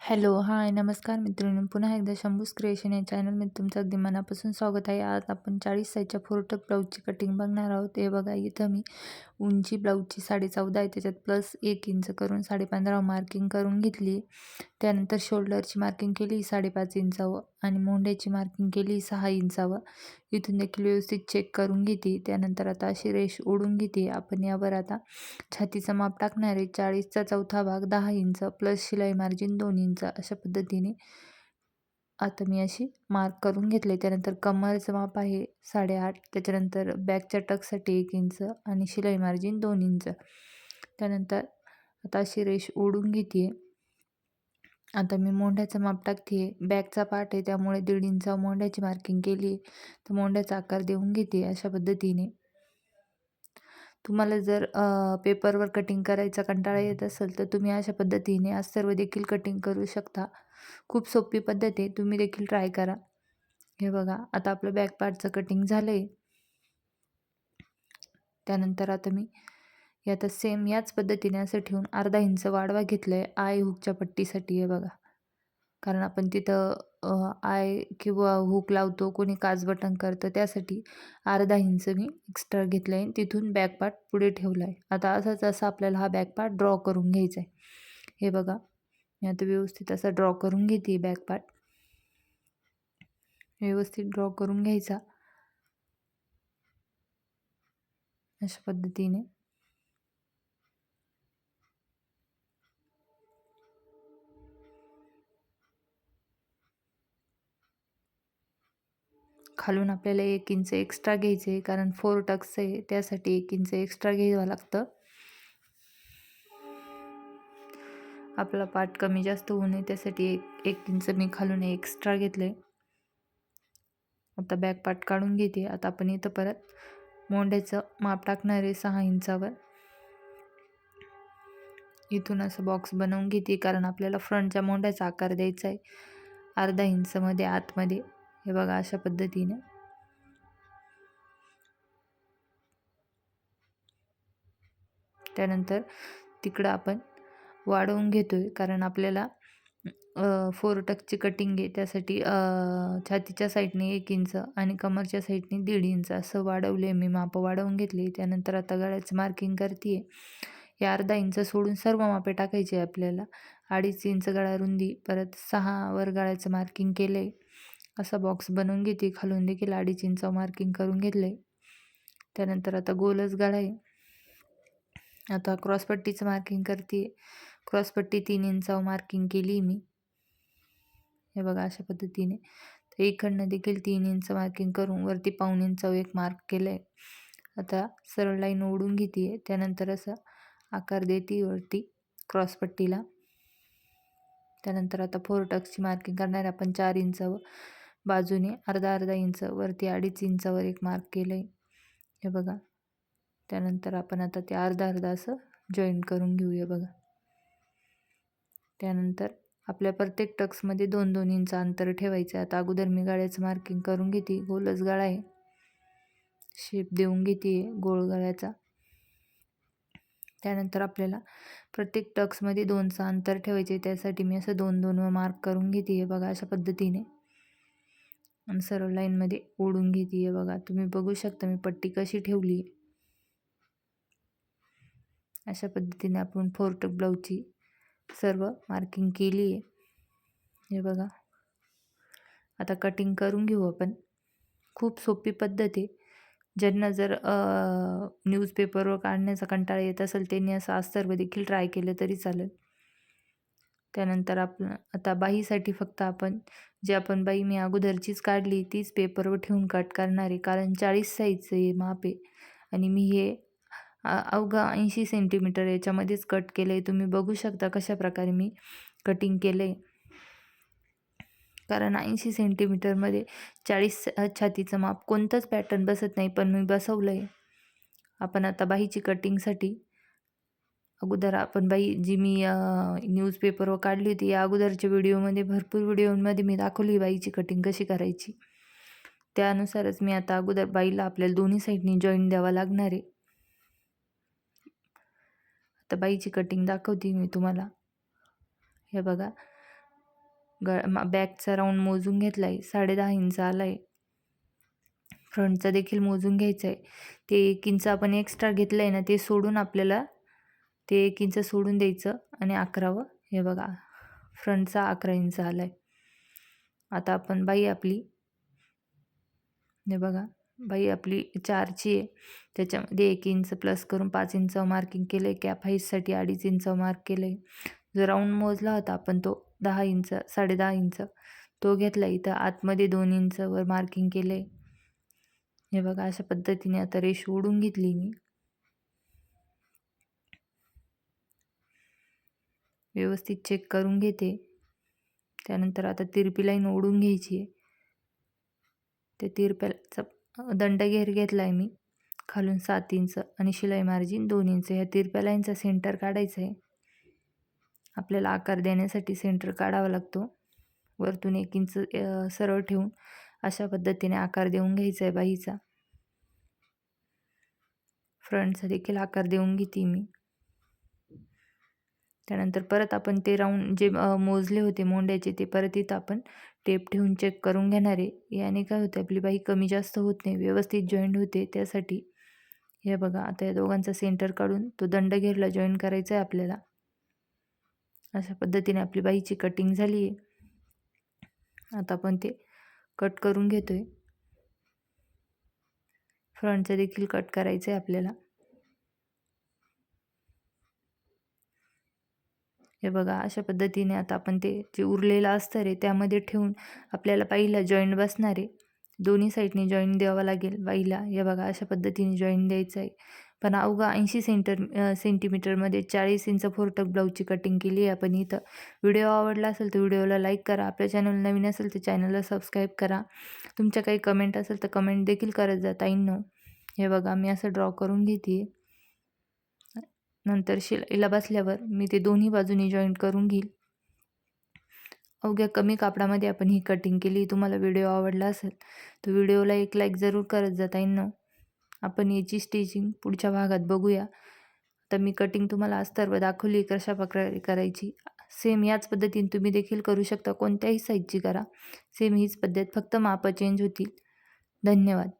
Hello, हाय, नमस्कार मित्रांनो. पुन्हा एकदा शंभूस क्रिएशन या चॅनलमध्ये तुमचं अगदी मनापासून स्वागत आहे. आज आपण चाळीस साईजच्या फोरटक ब्लाऊजची कटिंग बघणार आहोत. हे बघा इथं मी उंची ब्लाऊजची साडे चौदा आहे त्याच्यात प्लस एक इंच करून साडेपंधरा मार्किंग करून घेतली. त्यानंतर शोल्डरची मार्किंग केली साडेपाच इंचावं आणि मोंढ्याची मार्किंग केली सहा इंचावं इथून देखील व्यवस्थित चेक करून घेते. त्यानंतर आता अशी रेष ओढून घेते. आपण यावर आता छातीचं माप टाकणार आहे. चाळीसचा चौथा भाग दहा इंच प्लस शिलाई मार्जिन दोन इंच अशा पद्धतीने आता मी अशी मार्क करून घेतले. त्यानंतर कमरचं माप आहे साडेआठ त्याच्यानंतर बॅकच्या टकसाठी एक इंच आणि शिलाई मार्जिन दोन इंच. त्यानंतर आता अशी रेष ओढून घेते आता मी मोंढ्याचं माप टाकते आहे. बॅकचा पार्ट आहे त्यामुळे दीड इंच मोंढ्याची मार्किंग केली तर मोंढ्याचा आकार देऊन घेते अशा पद्धतीने. तुम्हाला जर पेपरवर कटिंग करायचा कंटाळा येत असेल तर तुम्ही अशा पद्धतीने आज सर्व देखील कटिंग करू शकता. खूप सोपी पद्धत आहे. तुम्ही देखील ट्राय करा. हे बघा आता आपलं बॅक पार्टचं कटिंग झालं आहे. त्यानंतर आता मी यात सेम याच पद्धतीने असं ठेवून अर्धा इंच वाढवा घेतलं आहे आय हुकच्या पट्टीसाठी आहे बघा. कारण आपण तिथं आय किंवा हुक लावतो कोणी काज बटन करतं त्यासाठी अर्धा इंच मी एक्स्ट्रा घेतलं आहे तिथून बॅकपार्ट पुढे ठेवला आहे आता असाच असा आपल्याला हा बॅकपार्ट ड्रॉ करून घ्यायचा आहे हे बघा मी आता व्यवस्थित असा ड्रॉ करून घेते बॅकपार्ट व्यवस्थित ड्रॉ करून घ्यायचा. अशा पद्धतीने. खालून आपल्याला एक इंच एक्स्ट्रा घ्यायचे कारण फोर टक्स आहे त्यासाठी एक इंच एक्स्ट्रा घ्यावं लागतं. आपला पाठ कमी जास्त होऊ नये त्यासाठी एक एक इंच मी खालून एक्स्ट्रा घेतले. आता बॅक पार्ट काढून घेते. आता आपण इथं परत मोंड्याचं माप टाकणार आहे सहा इंचावर. इथून असं बॉक्स बनवून घेते कारण आपल्याला फ्रंटच्या मोंड्याचा आकार द्यायचा आहे. अर्धा इंचमध्ये आतमध्ये. हे बघा अशा पद्धतीने. त्यानंतर तिकडं आपण वाढवून घेतो आहे कारण आपल्याला फोर टकची कटिंग आहे. त्यासाठी छातीच्या साईडने एक इंच आणि कमरच्या साईडने दीड इंच असं वाढवले मी. माप वाढवून घेतली. त्यानंतर आता गळ्याचं मार्किंग करते आहे या अर्धा इंच सोडून सर्व मापे टाकायचे आहे आपल्याला. अडीच इंच गळा रुंदी. परत सहा वर गळ्याचं मार्किंग केलं आहे असा बॉक्स बनवून घेते. खालून देखील अडीच इंच मार्किंग करून घेतलं. आहे त्यानंतर आता गोलच गाळाय. आता क्रॉसपट्टीचं मार्किंग करते. क्रॉसपट्टी तीन इंचावर मार्किंग केली मी. हे बघा अशा पद्धतीने. तर इकडनं देखील तीन इंच मार्किंग करून वरती पाऊन इंचावर एक मार्क केलं आहे आता सरळ लाईन ओढून घेते. त्यानंतर असं आकार देते वरती क्रॉसपट्टीला त्यानंतर आता फोर टक्सची मार्किंग करणार आपण चार इंचावर बाजूने अर्धा अर्धा इंच वरती अडीच इंचावर एक मार्क केलं आहे हे बघा. त्यानंतर आपण आता ते अर्धा अर्धा असं जॉईन करून घेऊया बघा. त्यानंतर आपल्या प्रत्येक टक्समध्ये दोन दोन इंच अंतर ठेवायचं आहे. आता अगोदर मी गाळ्याचं मार्किंग करून घेते. गोलच गाळा आहे. शेप देऊन घेते गोळ गळ्याचा. त्यानंतर आपल्याला प्रत्येक टक्समध्ये दोनचं अंतर ठेवायचे त्यासाठी मी असं दोन दोन मार्क करून घेते. आहे बघा अशा पद्धतीने. आणि सर्व लाईनमध्ये ओढून घेते आहे बघा. तुम्ही बघू शकता मी पट्टी कशी ठेवली. आहे अशा पद्धतीने आपण फोरटक ब्लाऊजची सर्व मार्किंग केली आहे हे बघा. आता कटिंग करून घेऊ आपण. खूप सोपी पद्धत आहे. ज्यांना जर न्यूजपेपरवर काढण्याचा कंटाळा येत असेल त्यांनी असं अस्तरवर देखील ट्राय केलं तरी चालेल. त्यानंतर आपण आता बाहीसाठी फक्त आपण जे आपण बाई मी अगोदरचीच काढली तीच पेपरवर ठेवून कट करणार. आहे कारण चाळीस साईजचं हे माप आहे. आणि मी हे अवघा ऐंशी सेंटीमीटर याच्यामध्येच कट केलं आहे तुम्ही बघू शकता कशा प्रकारे मी कटिंग केलं आहे कारण ऐंशी सेंटीमीटरमध्ये चाळीस छातीचं माप कोणतंच पॅटर्न बसत नाही पण मी बसवलं आहे आपण आता बाहीची कटिंगसाठी अगोदर आपण बाई जी मी न्यूजपेपरवर काढली होती या अगोदरच्या व्हिडिओमध्ये भरपूर व्हिडिओमध्ये मी दाखवली बाईची कटिंग कशी करायची. त्यानुसारच मी आता अगोदर बाईला आपल्याला दोन्ही साईडनी जॉईन द्यावा लागणार आहे. आता बाईची कटिंग दाखवते मी तुम्हाला. हे बघा. ग बॅकचा राऊंड मोजून घेतला आहे साडे दहा इंच आला आहे फ्रंटचा देखील मोजून घ्यायचा आहे ते एक इंच आपण एक्स्ट्रा घेतलं आहे ना ते सोडून आपल्याला ते एक इंच सोडून द्यायचं आणि अकरावं. हे बघा फ्रंटचा अकरा इंच आला आहे आता आपण बाई आपली हे बघा बाई आपली चारची आहे. त्याच्यामध्ये एक इंच प्लस करून पाच इंच मार्किंग केलं आहे कॅप हाईटसाठी अडीच इंच मार्क केलं आहे जो राऊंड मोजला होता आपण तो दहा इंच साडेदहा इंच तो घेतला. इथं आतमध्ये दोन इंचवर मार्किंग केलं आहे हे बघा अशा पद्धतीने आता रेष ओढून घेतली मी. व्यवस्थित चेक करून घेते. त्यानंतर आता तिरपी लाईन ओढून घ्यायची आहे. त्या तिरप्याचा दंड घेर घेतला आहे मी. खालून सात इंच आणि शिलाई मार्जिन दोन इंच ह्या तिरप्या लाईनचा सेंटर काढायचा आहे. आपल्याला आकार देण्यासाठी सेंटर काढावा लागतो. वरतून एक इंच सरळ ठेवून अशा पद्धतीने आकार देऊन घ्यायचा आहे बाईचा. फ्रंटचा देखील आकार देऊन घेते मी. त्यानंतर परत आपण ते राऊंड जे मोजले होते मोंड्याचे ते परत इथं आपण टेप ठेवून चेक करून घेणार आहे. याने काय होतं आपली बाई कमी जास्त होत नाही व्यवस्थित जॉईंट होते त्यासाठी. हे बघा आता या दोघांचा सेंटर काढून तो दंड घेरला जॉईन करायचा आहे आपल्याला. अशा पद्धतीने आपली बाईची कटिंग झाली आहे आता आपण ते कट करून घेतो आहे फ्रंटचं देखील कट करायचं आहे आपल्याला. हे बघा अशा पद्धतीने आता आपण ते जे उरलेलं असतं रे त्यामध्ये ठेवून आपल्याला बाईला जॉईंट बसणार आहे दोन्ही साईडने जॉईंट द्यावा लागेल बाईला. हे बघा अशा पद्धतीने जॉईंट द्यायचं आहे. पण अवघा ऐंशी सेंटर सेंटीमीटरमध्ये चाळीस इंच फोरटक ब्लाऊजची कटिंग केली आहे आपण इथं. व्हिडिओ आवडला असेल तर व्हिडिओला लाईक करा. आपल्या चॅनल नवीन असेल तर चॅनलला सबस्क्राईब करा. तुमच्या काही कमेंट असेल तर कमेंट देखील करत जाता ताईंनो. हे बघा मी असं ड्रॉ करून घेते नंतर शिलाईला बसल्यावर मी ते दोन्ही बाजूनी जॉईंट करून घेईल. अवघ्या कमी कापडामध्ये आपण ही कटिंग केली. तुम्हाला व्हिडिओ आवडला असेल तर व्हिडिओला एक लाईक जरूर करत जा ताईंनो. आपण याची स्टिचिंग पुढच्या भागात बघूया. तर मी कटिंग तुम्हाला अस्तर्व दाखवली कशा प्रकारे करायची. सेम याच पद्धतीने तुम्ही देखील करू शकता. कोणत्याही साईजची करा. सेम हीच पद्धत फक्त मापं चेंज होतील. धन्यवाद.